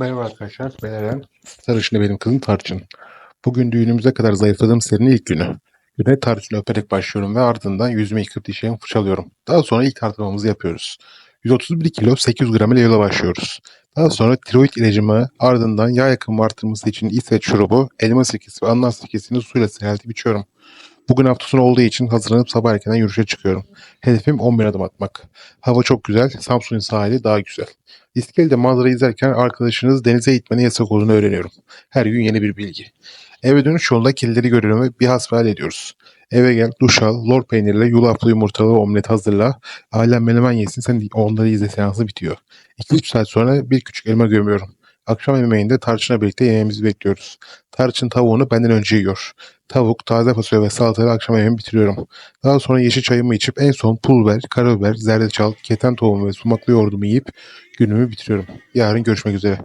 Merhaba arkadaşlar, ben Eren. Sarışın'da benim kızım Tarçın. Bugün düğünümüze kadar zayıfladığım serinin ilk günü. Güne Tarçın'ı öperek başlıyorum ve ardından yüzümü yıkıp dişlerimi fırçalıyorum. Daha sonra ilk tartılmamızı yapıyoruz. 131 kilo 800 gram ile yola başlıyoruz. Daha sonra tiroid ilacımı ardından yağ yakımı artırması için İsveç şurubu, elma sirkesi ve ananas sirkesini suyla seyreltip içiyorum. Bugün hafta sonu olduğu için hazırlanıp sabah erkenden yürüyüşe çıkıyorum. Hedefim 10 bin adım atmak. Hava çok güzel, Samsun'un sahili daha güzel. İskele'de manzara izlerken arkadaşınız denize gitmenin yasak olduğunu öğreniyorum. Her gün yeni bir bilgi. Eve dönüş yolunda kedileri görüyorum ve bir hasbihal ediyoruz. Eve gel, duş al, lor peynirle yulaflı yumurtalı omlet hazırla. Ailem menemen yesin, sen onları izle seansı bitiyor. 2-3 saat sonra bir küçük elma gömüyorum. Akşam yemeğinde tarçınla birlikte yemeğimizi bekliyoruz. Tarçın tavuğunu benden önce yiyor. Tavuk, taze fasulye ve salatayla akşam yemeğimi bitiriyorum. Daha sonra yeşil çayımı içip en son pul biber, karabiber, zerdeçal, keten tohumu ve sumaklı yoğurdumu yiyip günümü bitiriyorum. Yarın görüşmek üzere.